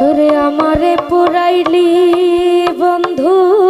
রে আমারে পুরাইলি বন্ধু।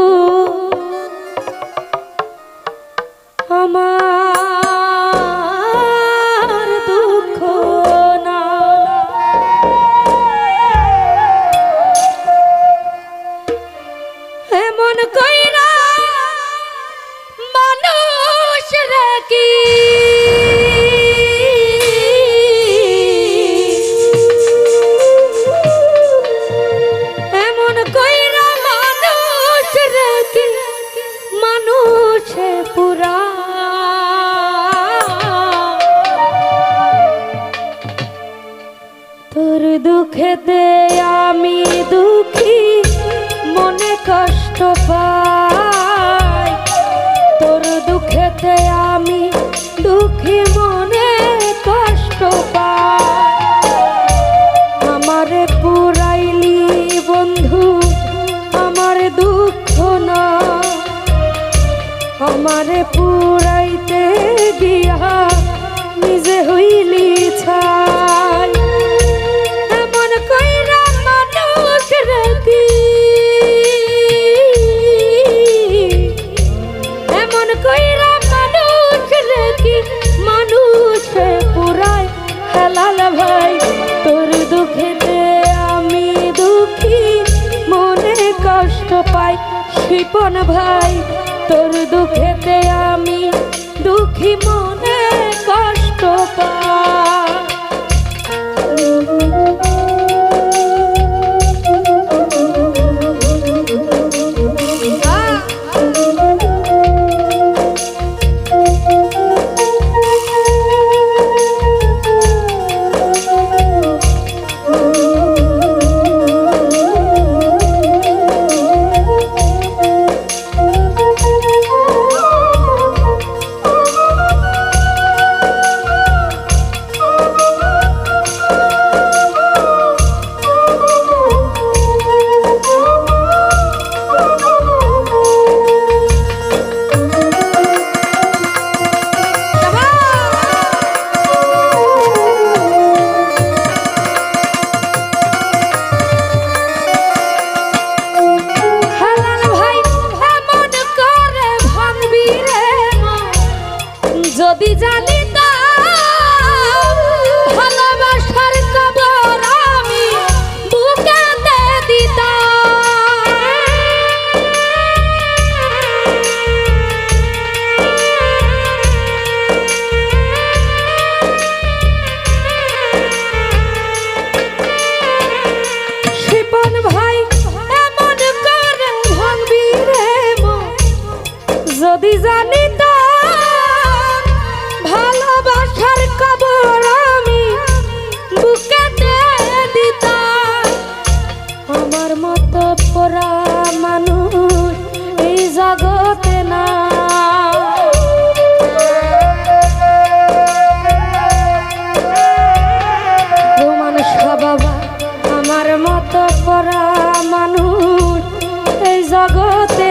দুঃখেতে আমি দুঃখী, মনে কষ্ট পাই। তোর দুঃখেতে আমি দুঃখী, মনে কষ্ট পাই। আমারে পুরাইলি বন্ধু, আমার দুঃখ না আমারে পুরাইতে শিপন ভাই তোর দুঃখেতে আমি দুঃখী মনে কষ্ট পাই। আমার মতো পরা মানুষ এই জগতে না। বাবা আমার মতো পরা মানুষ এই জগতে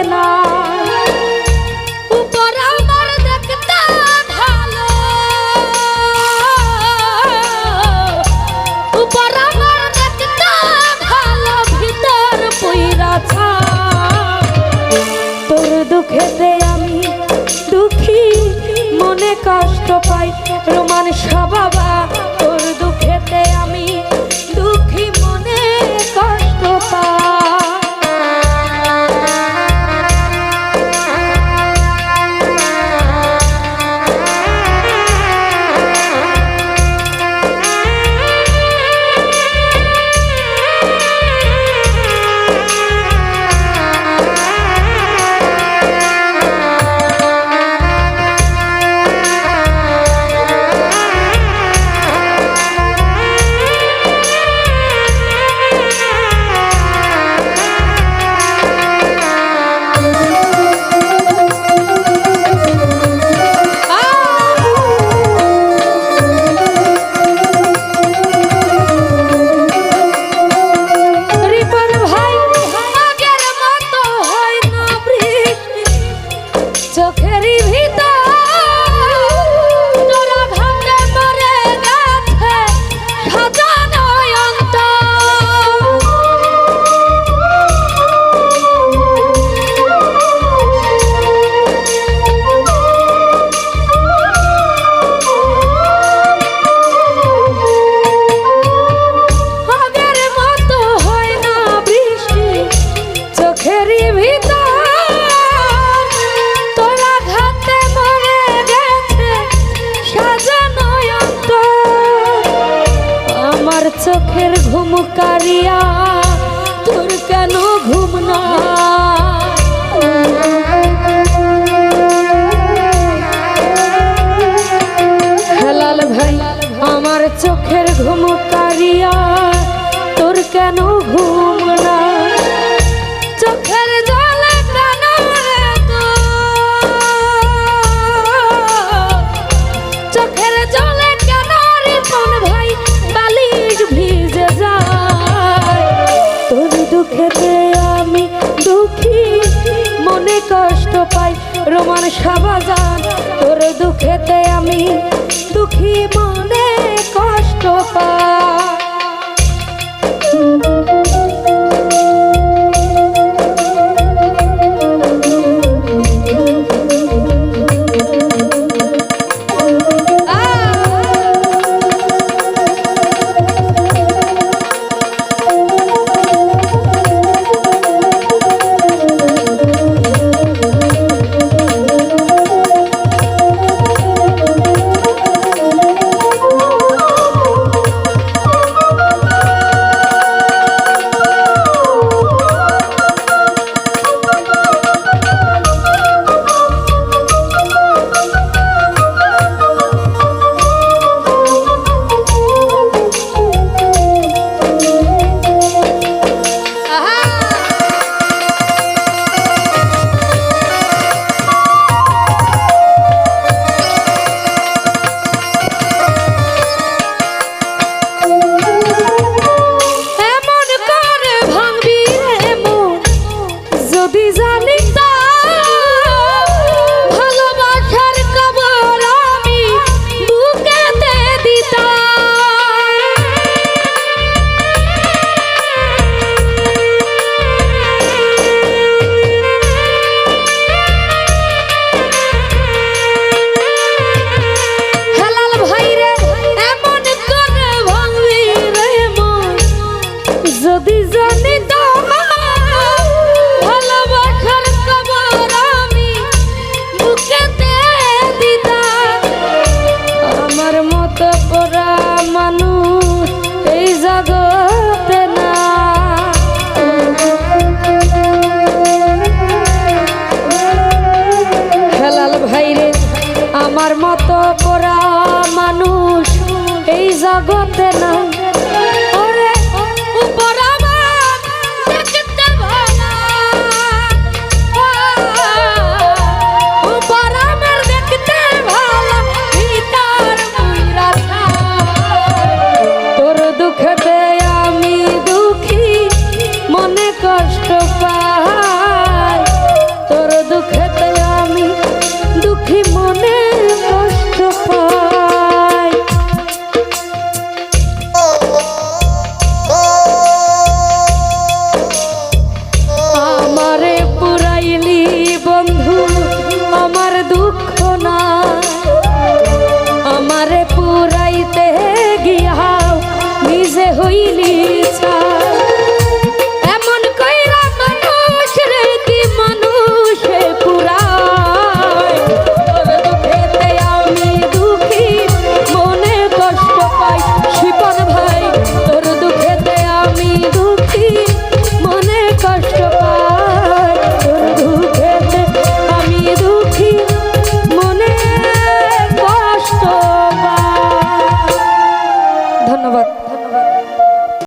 মনে কষ্ট পাই রোমান বাবা কারিয়া তোর কেন ঘুম না হেলাল ভাই আমার চোখের ঘুম আমি দুঃখী মন